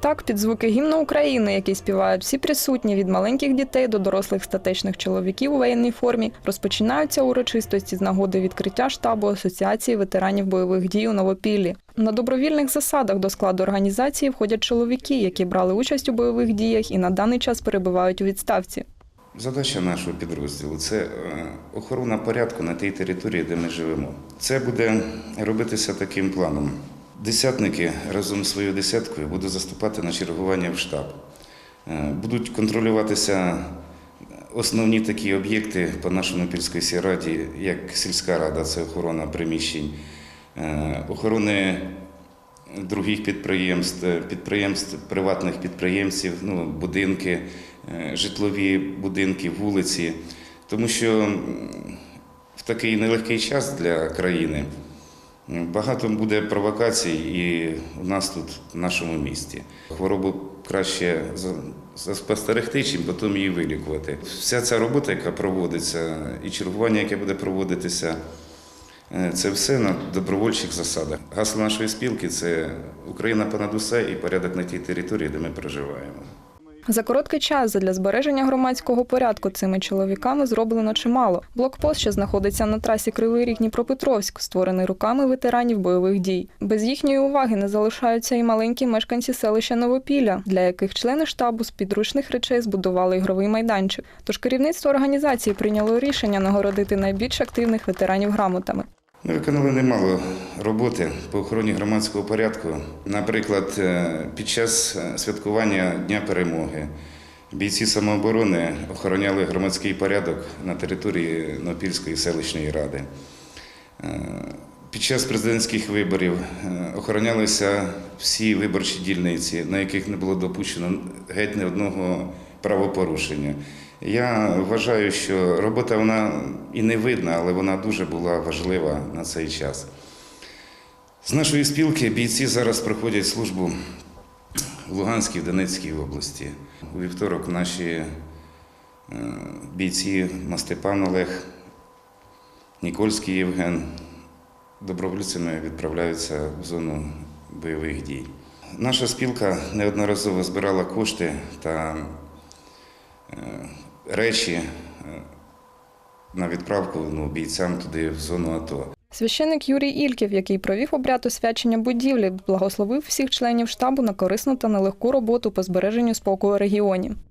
Так, під звуки гімну України, який співають всі присутні від маленьких дітей до дорослих статечних чоловіків у воєнній формі, розпочинаються урочистості з нагоди відкриття штабу Асоціації ветеранів бойових дій у Новопіллі. На добровільних засадах до складу організації входять чоловіки, які брали участь у бойових діях і на даний час перебувають у відставці. Задача нашого підрозділу це е, охорона порядку на тій території, де ми живемо. Це буде робитися таким планом. Десятники разом з своєю десяткою будуть заступати на чергування в штаб. Е, Будуть контролюватися основні такі об'єкти по нашому Пільській сільраді, як сільська рада, це охорона приміщень, е, охорони других підприємств, е, підприємств, приватних підприємців, ну, будинки, житлові будинки, вулиці. Тому що в такий нелегкий час для країни багато буде провокацій і у нас тут, в нашому місті. Хворобу краще спостерегти, чим потім її вилікувати. Вся ця робота, яка проводиться, і чергування, яке буде проводитися, Е, Це все на добровольчих засадах. Гасло нашої спілки це Україна понад усе і порядок на тій території, де ми проживаємо. За короткий час для збереження громадського порядку цими чоловіками зроблено чимало. Блокпост, що знаходиться на трасі Кривий Ріг Дніпропетровськ, створений руками ветеранів бойових дій. Без їхньої уваги не залишаються і маленькі мешканці селища Новопілля, для яких члени штабу з підручних речей збудували ігровий майданчик. Тож керівництво організації прийняло рішення нагородити найбільш активних ветеранів грамотами. Ми виконали немало роботи по охороні громадського порядку. Наприклад, е, під час е, святкування Дня перемоги бійці самооборони охороняли громадський порядок на території Нопільської селищної ради. Е, Під час президентських виборів охоронялися всі виборчі дільниці, на яких не було допущено геть не одного правопорушення. Я вважаю, що робота вона і не видна, але вона дуже була важлива на цей час. З нашої спілки бійці зараз проходять службу в Луганській, Донецькій області. У вівторок наші е, бійці Мастепан Олег, Нікольський Євген добровольцями відправляються в зону бойових дій. Наша спілка неодноразово збирала кошти та е, речі е, на відправку ну, бійцям туди в зону АТО. Священик Юрій Ільків, який провів обряд освячення будівлі, благословив всіх членів штабу на корисну та нелегку роботу по збереженню спокою регіонів. регіоні.